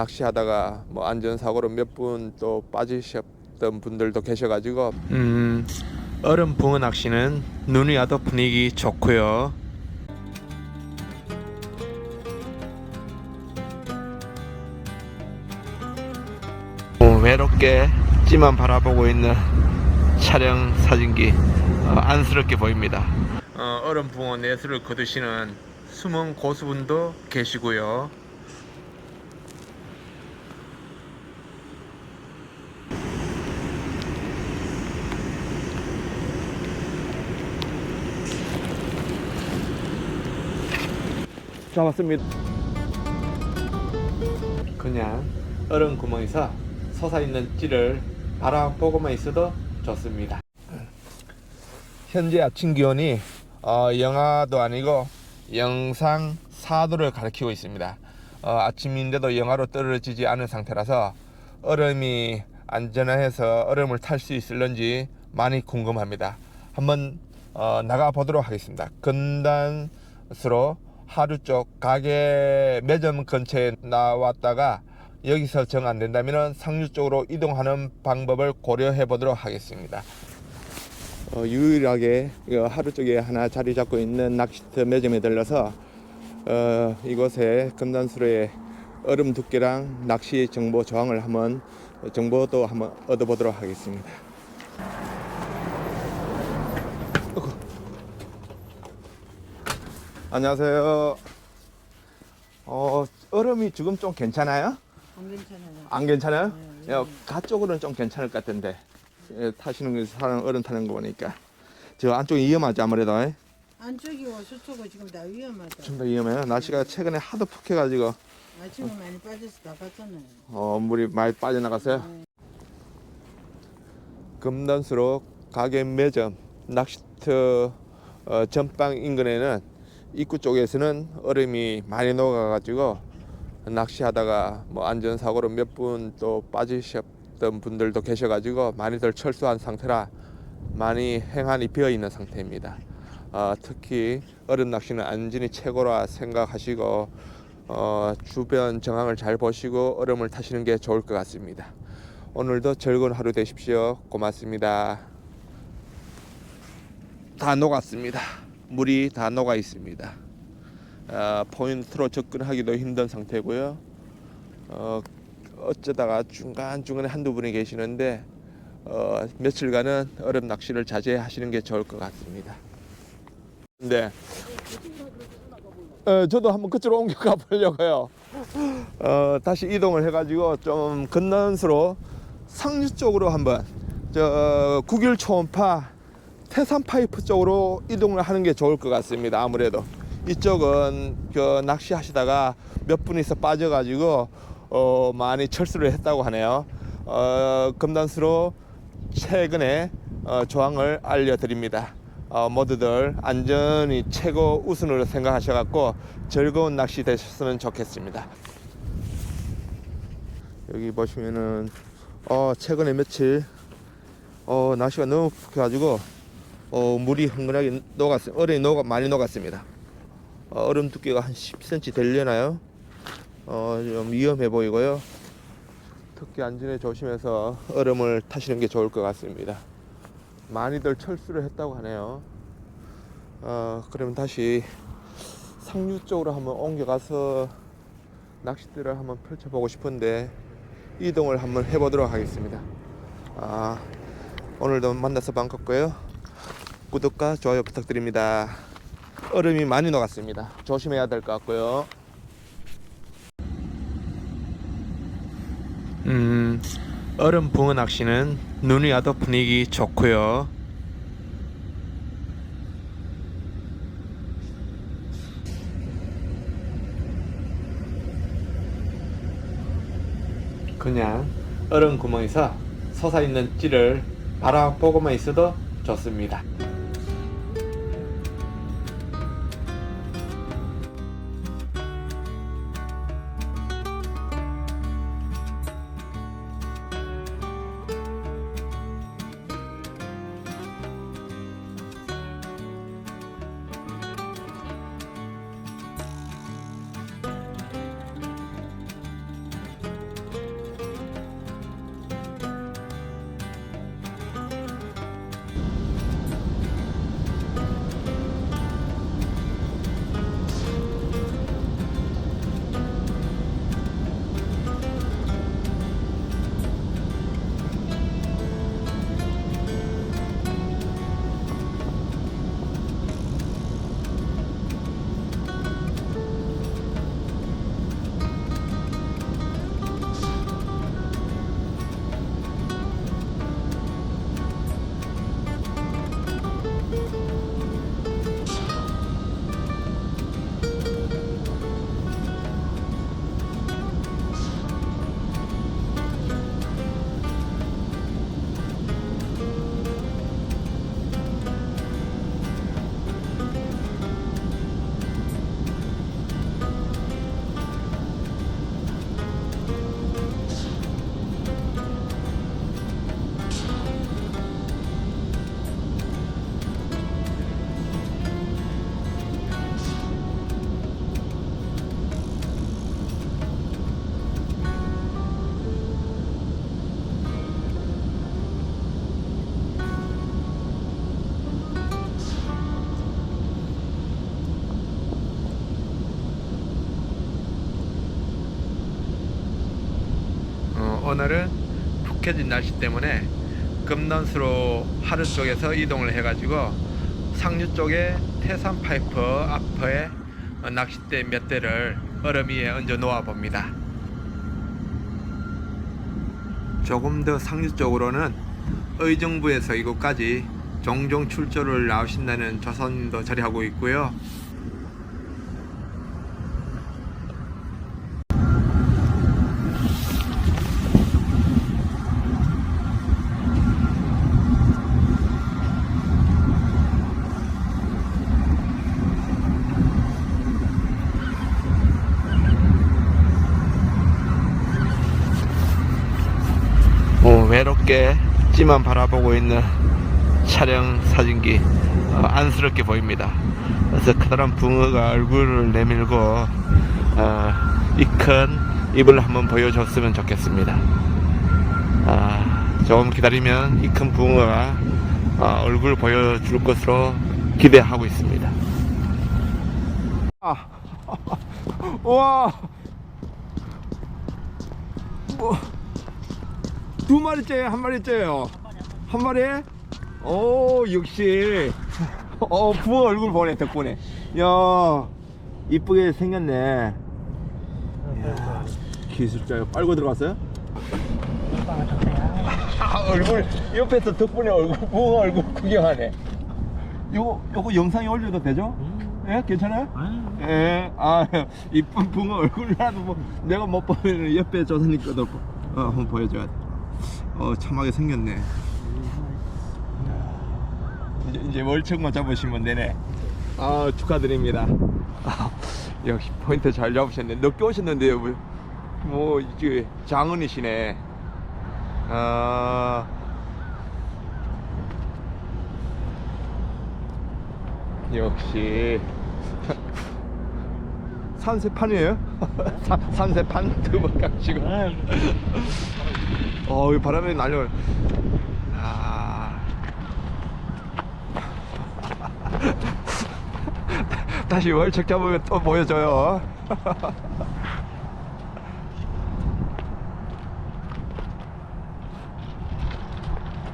낚시하다가 뭐 안전사고로 몇 분 또 빠지셨던 분들도 계셔가지고 음, 얼음 붕어 낚시는 눈이 와도 분위기 좋고요. 어, 외롭게 찌만 바라보고 있는 촬영 사진기 어, 안쓰럽게 보입니다. 어, 얼음 붕어 내수를 거두시는 숨은 고수분도 계시고요. 잡았습니다. 그냥 얼음 구멍에서 솟아있는 찌를 바라보고만 있어도 좋습니다. 현재 아침 기온이 어, 영하도 아니고 영상 4도를 가리키고 있습니다. 어, 아침인데도 영하로 떨어지지 않은 상태라서 얼음이 안전해서 얼음을 탈 수 있을런지 많이 궁금합니다. 한번 어, 나가 보도록 하겠습니다. 근단수로 하루 쪽 가게 매점 근처에 나왔다가 여기서 정 안 된다면 상류 쪽으로 이동하는 방법을 고려해 보도록 하겠습니다. 어, 유일하게 하루 쪽에 하나 자리 잡고 있는 낚시터 매점에 들러서 어, 이곳에 금단수로의 얼음 두께랑 낚시 정보 조항을 한번 정보도 한번 얻어보도록 하겠습니다. 어구. 안녕하세요. 어, 얼음이 지금 좀 괜찮아요? 안 괜찮아요. 안 괜찮아요? 네, 야, 가 쪽으로는 좀 괜찮을 것 같은데 예, 타시는 거 사람 어른 타는 거 보니까 저 안쪽이 위험하지 아무래도 에? 안쪽이고 저쪽은 지금 다 위험하다. 좀 더 위험해요. 날씨가 최근에 하도 푹해가지고 아침에 많이 빠져서 나갔잖아요. 어, 물이 많이 빠져나갔어요. 금단수로 가게 매점 낚시터 어, 전방 인근에는 입구 쪽에서는 얼음이 많이 녹아가지고 낚시하다가 뭐 안전사고로 몇 분 또 빠지셨던 분들도 계셔가지고 많이들 철수한 상태라 많이 행한이 비어 있는 상태입니다. 어, 특히 얼음 낚시는 안전이 최고라 생각하시고 어, 주변 정황을 잘 보시고 얼음을 타시는 게 좋을 것 같습니다. 오늘도 즐거운 하루 되십시오. 고맙습니다. 다 녹았습니다. 물이 다 녹아 있습니다. 어, 포인트로 접근하기도 힘든 상태고요. 어, 어쩌다가 중간 중간에 한두 분이 계시는데 어, 며칠간은 얼음 낚시를 자제하시는 게 좋을 것 같습니다. 네. 어, 저도 한번 그쪽으로 옮겨가 보려고요. 어, 다시 이동을 해가지고 좀 건너수로 상류 쪽으로 한번 저 국일 초음파 태산 파이프 쪽으로 이동을 하는 게 좋을 것 같습니다. 아무래도 이쪽은 그 낚시하시다가 몇 분이서 빠져가지고 어, 많이 철수를 했다고 하네요. 어, 금단수로 최근에 어, 조항을 알려드립니다. 어, 모두들 안전이 최고 우선으로 생각하셔갖고 즐거운 낚시 되셨으면 좋겠습니다. 여기 보시면은 어, 최근에 며칠 어, 날씨가 너무 푹해가지고 어, 물이 흥건하게 녹았어요. 얼음이 녹아, 많이 녹았습니다. 어, 얼음 두께가 한 10cm 되려나요? 어, 좀 위험해 보이고요. 특히 안전에 조심해서 얼음을 타시는 게 좋을 것 같습니다. 많이들 철수를 했다고 하네요. 어, 그러면 다시 상류 쪽으로 한번 옮겨가서 낚싯대를 한번 펼쳐보고 싶은데 이동을 한번 해보도록 하겠습니다. 아, 오늘도 만나서 반갑고요. 구독과 좋아요 부탁드립니다. 얼음이 많이 녹았습니다. 조심해야 될 것 같고요. 음, 얼음 붕어 낚시는 눈이 와도 분위기 좋고요. 그냥 얼음 구멍에서 솟아있는 찌를 바라보고만 있어도 좋습니다. 오늘은 푹해진 날씨 때문에 금넌수로 하루 쪽에서 이동을 해가지고 상류 쪽에 태산 파이프 앞에 어, 낚싯대 몇 대를 얼음 위에 얹어 놓아 봅니다. 조금 더 상류 쪽으로는 의정부에서 이곳까지 종종 출조를 나오신다는 조선인도 자리하고 있고요. 어, 외롭게 찌만 바라보고 있는 촬영 사진기 어, 안쓰럽게 보입니다. 그래서 커다란 붕어가 얼굴을 내밀고 어, 이큰 입을 한번 보여줬으면 좋겠습니다. 아, 조금 기다리면 이 큰 붕어가 어, 얼굴 보여줄 것으로 기대하고 있습니다. 아, 와, 뭐. 두 마리째 한 마리째요 한 마리 오 역시 어 부어 얼굴 보네 덕분에 야 이쁘게 생겼네 야, 기술자 빨고 들어갔어요? 아, 얼굴 옆에서 덕분에 얼굴 부어 얼굴 구경하네 요거 요거 영상에 올려도 되죠? 예 괜찮아요? 예, 아 이쁜 붕어 얼굴이라도 뭐 내가 못 보면 옆에 조선님 거도 어, 한번 보여줘야 돼. 어 참하게 생겼네. 이제, 이제 월척만 잡으시면 되네. 아 축하드립니다. 아, 역시 포인트 잘 잡으셨네. 늦게 오셨는데요. 뭐, 뭐 이제 장은이시네. 아. 역시 산세판이에요? 산- 산세판 두번 깍지고 어, 이 바람이 날려. 아. 다시 월척 잡으면 또 보여줘요.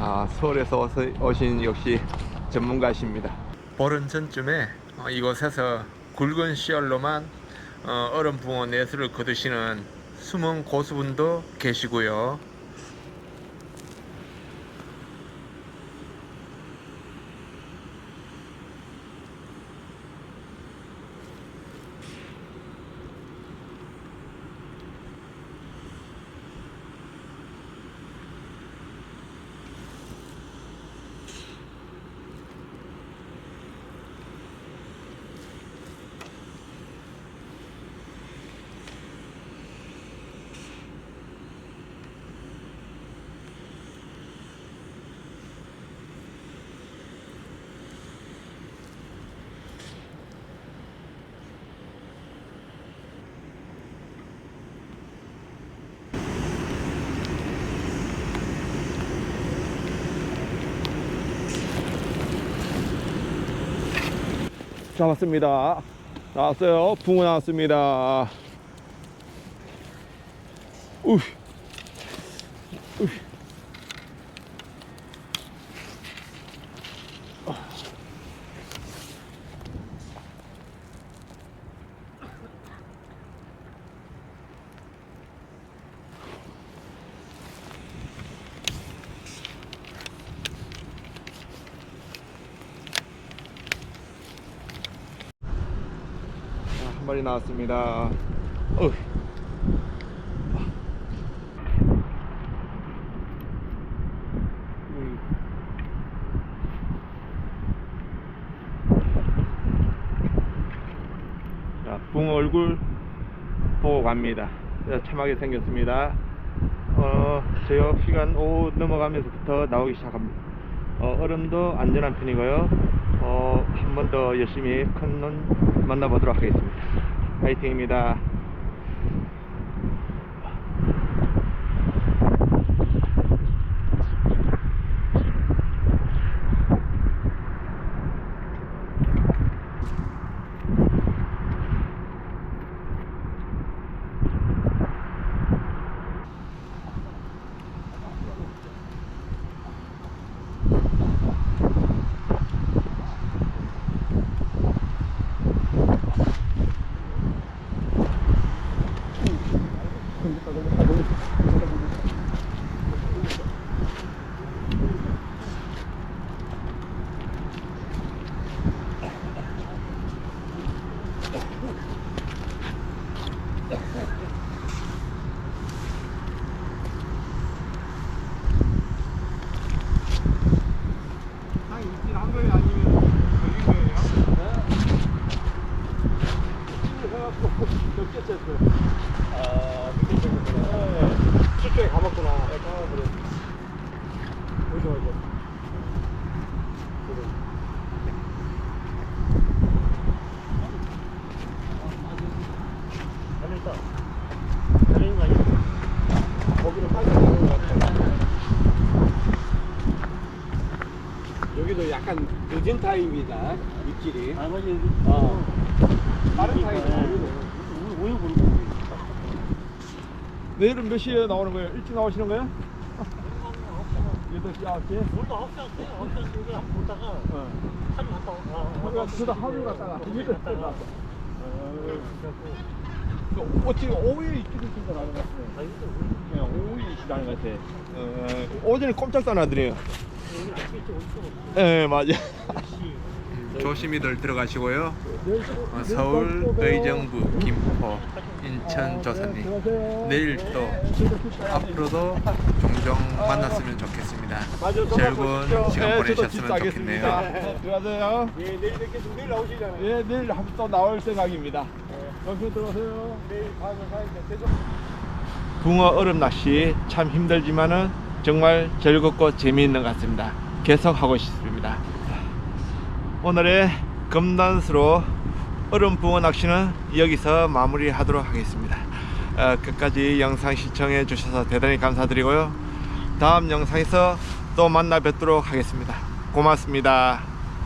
아, 서울에서 오신 역시 전문가십니다. 보름 전쯤에 어, 이곳에서 굵은 시얼로만 어, 얼음 붕어 내수를 거두시는 숨은 고수분도 계시고요. 잡았습니다. 나왔어요. 붕어 나왔습니다. 마리 나왔습니다. 어. 자, 붕어 얼굴 보고 갑니다. 자, 참하게 생겼습니다. 어, 저녁 시간 오후 넘어가면서부터 나오기 시작합니다. 어, 얼음도 안전한 편이고요. 어, 한 번 더 열심히 큰 눈 만나보도록 하겠습니다. 파이팅입니다. 한 거예요 아니면 걸린 거예요? 해갖고 네. 어디 어디. 달리는 거 아니야? 거기로 빨리 가는 같아. 여기도 약간 늦은 타입이다. 입질이. 아, 맞아. 여기. 어. 빠른 있다. 아니고. 우유 부르고. 내일은 몇 시에 나오는 거예요? 일찍 나오시는 거예요? 8시, 9시? 오늘도 아홉 시 왔어요. 아홉 시 왔는데 한번 보다가 어. 하루 갔다 와. 하루 갔다, 저도 하루 갔다가 이일 갔다가. 그 어찌 오후에 입질이 있는 나는 것 같아요. 아, 이것도 우유. 그냥 오후에 입질하는 것 같아. 어, 오전에 꼼짝 도 안 하더래요. 여기 아침에 좀 어디서 예, 맞아. 혹시 조심히들 들어가시고요. 어, 서울, 의정부, 김포, 인천 조선님 내일 또 앞으로도 종종 만났으면 좋겠습니다. 즐거운 시간 보내셨으면 좋겠네요. 들어가세요. 예, 내일 뵙겠습니다. 내일 나오시잖아요. 예, 내일 한번 또 나올 생각입니다. 조심히 들어가세요. 내일 밤에 가니까 계속 붕어 얼음 낚시 참 힘들지만은 정말 즐겁고 재미있는 것 같습니다. 계속 하고 싶습니다. 오늘의 금단수로 얼음 붕어 낚시는 여기서 마무리 하도록 하겠습니다. 어, 끝까지 영상 시청해 주셔서 대단히 감사드리고요. 다음 영상에서 또 만나 뵙도록 하겠습니다. 고맙습니다.